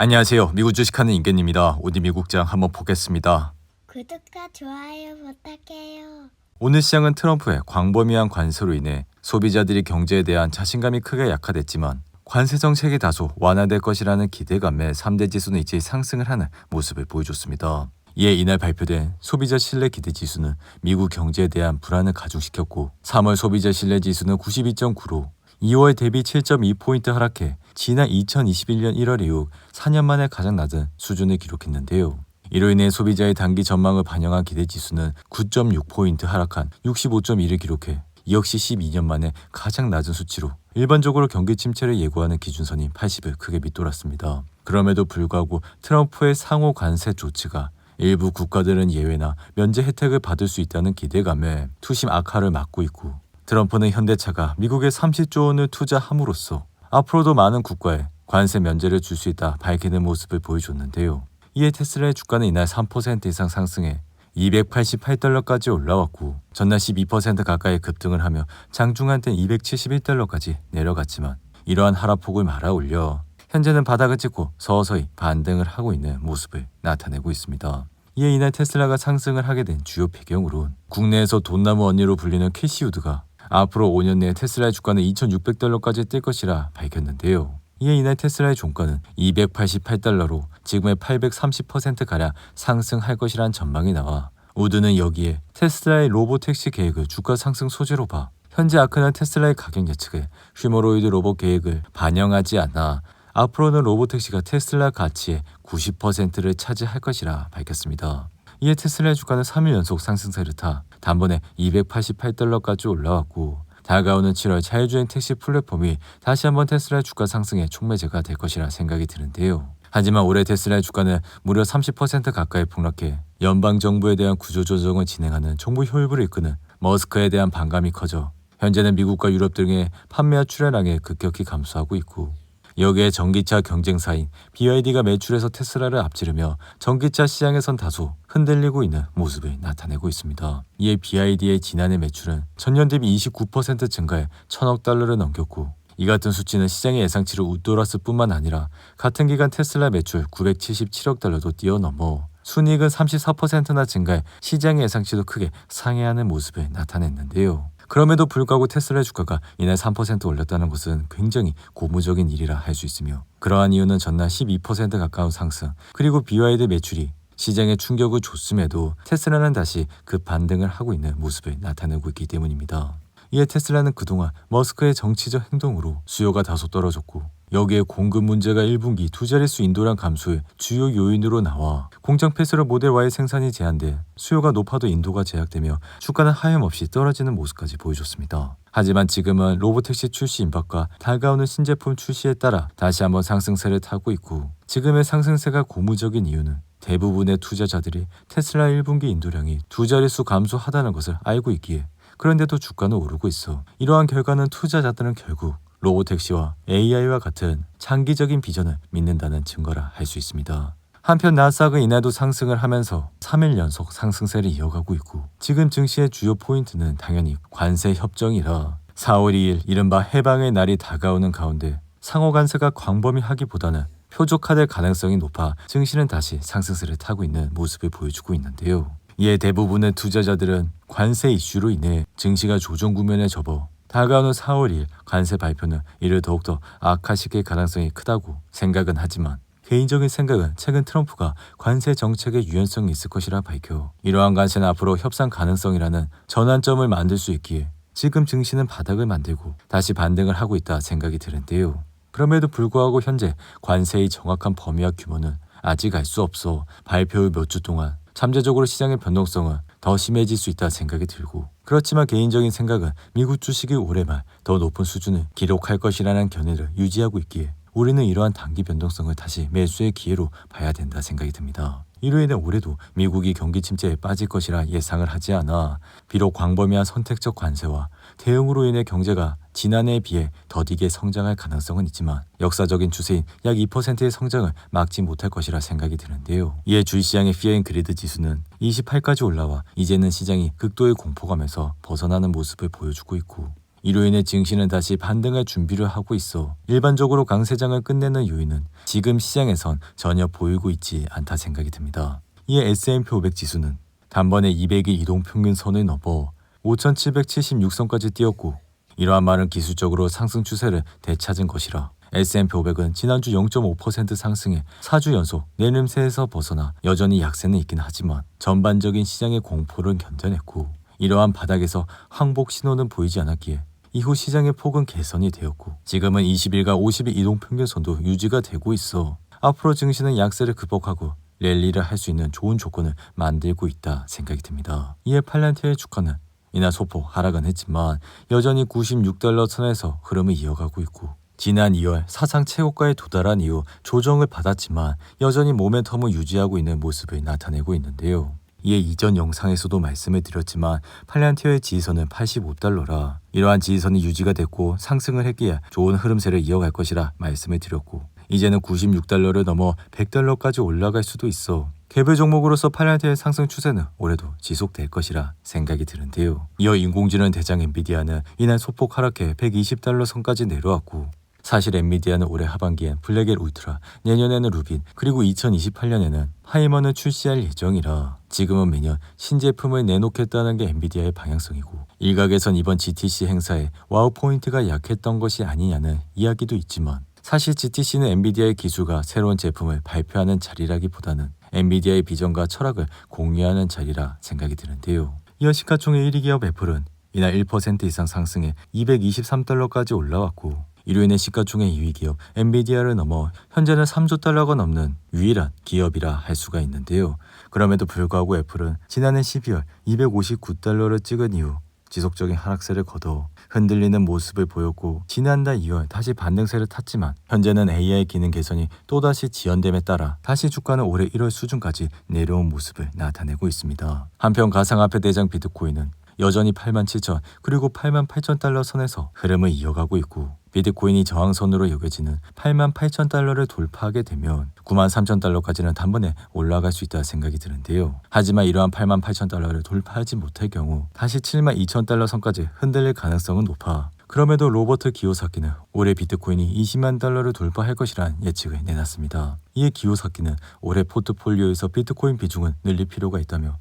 안녕하세요. 미국 주식하는 임겐입니다. 오늘 미국장 한번 보겠습니다. 구독과 좋아요 부탁해요. 오늘 시장은 트럼프의 광범위한 관세로 인해 소비자들이 경제에 대한 자신감이 크게 약화됐지만 관세 정책이 다소 완화될 것이라는 기대감에 3대 지수는 이제 상승을 하는 모습을 보여줬습니다. 이에 이날 발표된 소비자 신뢰 기대 지수는 미국 경제에 대한 불안을 가중시켰고 3월 소비자 신뢰 지수는 92.9로 2월 대비 7.2포인트 하락해 지난 2021년 1월 이후 4년 만에 가장 낮은 수준을 기록했는데요. 이로 인해 소비자의 단기 전망을 반영한 기대 지수는 9.6포인트 하락한 65.1을 기록해 이 역시 12년 만에 가장 낮은 수치로 일반적으로 경기 침체를 예고하는 기준선인 80을 크게 밑돌았습니다. 그럼에도 불구하고 트럼프의 상호 관세 조치가 일부 국가들은 예외나 면제 혜택을 받을 수 있다는 기대감에 투심 악화를 막고 있고 트럼프는 현대차가 미국에 30조 원을 투자함으로써 앞으로도 많은 국가에 관세 면제를 줄 수 있다 밝히는 모습을 보여줬는데요. 이에 테슬라의 주가는 이날 3% 이상 상승해 288달러까지 올라왔고 전날 12% 가까이 급등을 하며 장중한 때 271달러까지 내려갔지만 이러한 하락폭을 말아 올려 현재는 바닥을 찍고 서서히 반등을 하고 있는 모습을 나타내고 있습니다. 이에 이날 테슬라가 상승을 하게 된 주요 배경으론 국내에서 돈나무 언니로 불리는 캐시우드가 앞으로 5년 내에 테슬라의 주가는 2,600달러까지 뛸 것이라 밝혔는데요. 이에 이날 테슬라의 종가는 288달러로 지금의 830%가량 상승할 것이란 전망이 나와 우드는 여기에 테슬라의 로보택시 계획을 주가 상승 소재로 봐 현재 아크는 테슬라의 가격 예측에 휴머로이드 로봇 계획을 반영하지 않아 앞으로는 로보택시가 테슬라 가치의 90%를 차지할 것이라 밝혔습니다. 이에 테슬라의 주가는 3일 연속 상승세를 타 단번에 288달러까지 올라왔고 다가오는 7월 자율주행 택시 플랫폼이 다시 한번 테슬라의 주가 상승에 촉매제가 될 것이라 생각이 드는데요. 하지만 올해 테슬라의 주가는 무려 30% 가까이 폭락해 연방 정부에 대한 구조조정을 진행하는 정부 효율을 이끄는 머스크에 대한 반감이 커져 현재는 미국과 유럽 등의 판매와 출하량이 급격히 감소하고 있고 여기에 전기차 경쟁사인 BYD가 매출에서 테슬라를 앞지르며 전기차 시장에선 다소 흔들리고 있는 모습을 나타내고 있습니다. 이에 BYD의 지난해 매출은 전년 대비 29% 증가해 천억 달러를 넘겼고 이 같은 수치는 시장의 예상치를 웃돌았을 뿐만 아니라 같은 기간 테슬라 매출 977억 달러도 뛰어넘어 순이익은 34%나 증가해 시장의 예상치도 크게 상회하는 모습을 나타냈는데요. 그럼에도 불구하고 테슬라의 주가가 이날 3% 올렸다는 것은 굉장히 고무적인 일이라 할 수 있으며 그러한 이유는 전날 12% 가까운 상승 그리고 BYD 매출이 시장에 충격을 줬음에도 테슬라는 다시 그 반등을 하고 있는 모습을 나타내고 있기 때문입니다. 이에 테슬라는 그동안 머스크의 정치적 행동으로 수요가 다소 떨어졌고 여기에 공급 문제가 1분기 두 자릿수 인도량 감소의 주요 요인으로 나와 공장 폐쇄로 모델 Y의 생산이 제한돼 수요가 높아도 인도가 제약되며 주가는 하염없이 떨어지는 모습까지 보여줬습니다. 하지만 지금은 로보택시 출시 임박과 다가오는 신제품 출시에 따라 다시 한번 상승세를 타고 있고 지금의 상승세가 고무적인 이유는 대부분의 투자자들이 테슬라 1분기 인도량이 두 자릿수 감소하다는 것을 알고 있기에 그런데도 주가는 오르고 있어. 이러한 결과는 투자자들은 결국 로보택시와 AI와 같은 장기적인 비전을 믿는다는 증거라 할 수 있습니다. 한편 나스닥은 이날도 상승을 하면서 3일 연속 상승세를 이어가고 있고 지금 증시의 주요 포인트는 당연히 관세 협정이라 4월 2일 이른바 해방의 날이 다가오는 가운데 상호 관세가 광범위하기보다는 표적화될 가능성이 높아 증시는 다시 상승세를 타고 있는 모습을 보여주고 있는데요. 이에 대부분의 투자자들은 관세 이슈로 인해 증시가 조정 구면에 접어 다가오는 4월 2일 관세 발표는 이를 더욱더 악화시킬 가능성이 크다고 생각은 하지만 개인적인 생각은 최근 트럼프가 관세 정책의 유연성이 있을 것이라 밝혀 이러한 관세는 앞으로 협상 가능성이라는 전환점을 만들 수 있기에 지금 증시는 바닥을 만들고 다시 반등을 하고 있다 생각이 드는데요. 그럼에도 불구하고 현재 관세의 정확한 범위와 규모는 아직 알 수 없어 발표 후 몇 주 동안 잠재적으로 시장의 변동성은 더 심해질 수 있다 생각이 들고 그렇지만 개인적인 생각은 미국 주식이 올해 말 더 높은 수준을 기록할 것이라는 견해를 유지하고 있기에 우리는 이러한 단기 변동성을 다시 매수의 기회로 봐야 된다 생각이 듭니다. 이로 인해 올해도 미국이 경기 침체에 빠질 것이라 예상을 하지 않아 비록 광범위한 선택적 관세와 대응으로 인해 경제가 지난해에 비해 더디게 성장할 가능성은 있지만 역사적인 추세인 약 2%의 성장을 막지 못할 것이라 생각이 드는데요. 이에 주식시장의 피어인 그리드 지수는 28까지 올라와 이제는 시장이 극도의 공포감에서 벗어나는 모습을 보여주고 있고 이로 인해 증시는 다시 반등할 준비를 하고 있어 일반적으로 강세장을 끝내는 요인은 지금 시장에선 전혀 보이고 있지 않다 생각이 듭니다. 이에 S&P 500 지수는 단번에 200일 이동 평균 선을 넘어 5,776선까지 뛰었고 이러한 말은 기술적으로 상승 추세를 되찾은 것이라 S&P 500은 지난주 0.5% 상승해 4주 연속 내림세에서 벗어나 여전히 약세는 있긴 하지만 전반적인 시장의 공포를 견뎌냈고 이러한 바닥에서 항복 신호는 보이지 않았기에 이후 시장의 폭은 개선이 되었고 지금은 20일과 50일 이동 평균선도 유지가 되고 있어 앞으로 증시는 약세를 극복하고 랠리를 할 수 있는 좋은 조건을 만들고 있다 생각이 듭니다. 이에 팔란티의 주가는 이날 소폭 하락은 했지만 여전히 96달러 선에서 흐름을 이어가고 있고 지난 2월 사상 최고가에 도달한 이후 조정을 받았지만 여전히 모멘텀을 유지하고 있는 모습을 나타내고 있는데요. 이에 이전 영상에서도 말씀을 드렸지만 팔란티어의 지지선은 85달러라 이러한 지지선이 유지가 됐고 상승을 했기에 좋은 흐름세를 이어갈 것이라 말씀을 드렸고 이제는 96달러를 넘어 100달러까지 올라갈 수도 있어 개별 종목으로서 팔란티의 상승 추세는 올해도 지속될 것이라 생각이 드는데요. 이어 인공지능 대장 엔비디아는 이날 소폭 하락해 120달러 선까지 내려왔고 사실 엔비디아는 올해 하반기엔 블랙엘 울트라, 내년에는 루빈, 그리고 2028년에는 하이먼을 출시할 예정이라 지금은 매년 신제품을 내놓겠다는 게 엔비디아의 방향성이고 일각에선 이번 GTC 행사에 와우 포인트가 약했던 것이 아니냐는 이야기도 있지만 사실 GTC는 엔비디아의 기술과 새로운 제품을 발표하는 자리라기보다는 엔비디아의 비전과 철학을 공유하는 자리라 생각이 드는데요. 이어 시가총액 1위 기업 애플은 이날 1% 이상 상승해 223달러까지 올라왔고 이로 인해 시가총액 2위 기업 엔비디아를 넘어 현재는 3조 달러가 넘는 유일한 기업이라 할 수가 있는데요. 그럼에도 불구하고 애플은 지난해 12월 259달러를 찍은 이후 지속적인 하락세를 거둬 흔들리는 모습을 보였고 지난달 2월 다시 반등세를 탔지만 현재는 AI 기능 개선이 또다시 지연됨에 따라 다시 주가는 올해 1월 수준까지 내려온 모습을 나타내고 있습니다. 한편 가상화폐 대장 비트코인은 여전히 8만 7천 그리고 8만 8천 달러 선에서 흐름을 이어가고 있고 비트코인이 저항선으로 여겨지는 8만 8천 달러를 돌파하게 되면 9만 3천 달러까지는 단번에 올라갈 수 있다 생각이 드는데요. 하지만 이러한 8만 8천 달러를 돌파하지 못할 경우 다시 7만 2천 달러 선까지 흔들릴 가능성은 높아 그럼에도 로버트 기요사키는 올해 비트코인이 20만 달러를 돌파할 것이란 예측을 내놨습니다. 이에 기요사키는 올해 포트폴리오에서 비트코인 비중은 늘릴 필요가 있다며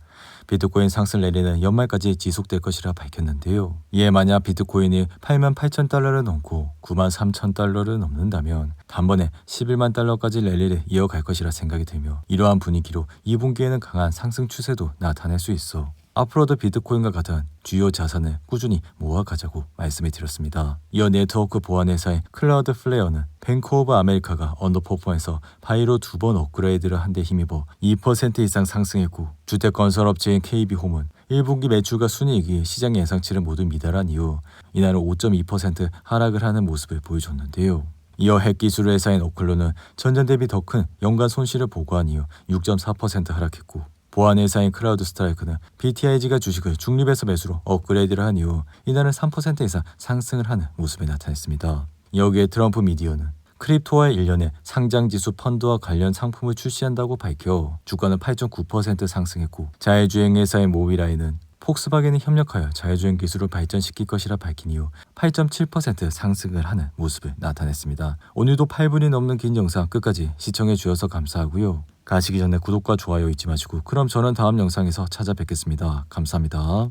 비트코인 상승 랠리는 연말까지 지속될 것이라 밝혔는데요. 이에 만약 비트코인이 8만 8천 달러를 넘고 9만 3천 달러를 넘는다면 단번에 11만 달러까지 랠리를 이어갈 것이라 생각이 들며 이러한 분위기로 2분기에는 강한 상승 추세도 나타낼 수 있어 앞으로도 비트코인과 같은 주요 자산을 꾸준히 모아가자고 말씀을 드렸습니다. 이어 네트워크 보안 회사인 클라우드 플레어는 뱅크 오브 아메리카가 언더퍼폼에서 바이로 두 번 업그레이드를 한 데 힘입어 2% 이상 상승했고 주택건설업체인 KB홈은 1분기 매출과 순이익이 시장 예상치를 모두 미달한 이후 이날은 5.2% 하락을 하는 모습을 보여줬는데요. 이어 핵기술 회사인 오클로는 전년 대비 더 큰 연간 손실을 보고한 이후 6.4% 하락했고 보안 회사인 크라우드 스트라이크는 BTIG가 주식을 중립에서 매수로 업그레이드를 한 이후 이날은 3% 이상 상승을 하는 모습이 나타났습니다. 여기에 트럼프 미디어는 크립토와의 일련의 상장지수 펀드와 관련 상품을 출시한다고 밝혀 주가는 8.9% 상승했고 자율주행 회사인 모비라이는 폭스바겐이 협력하여 자율주행 기술을 발전시킬 것이라 밝힌 이후 8.7% 상승을 하는 모습을 나타냈습니다. 오늘도 8분이 넘는 긴 영상 끝까지 시청해 주셔서 감사하고요. 가시기 전에 구독과 좋아요 잊지 마시고 그럼 저는 다음 영상에서 찾아뵙겠습니다. 감사합니다.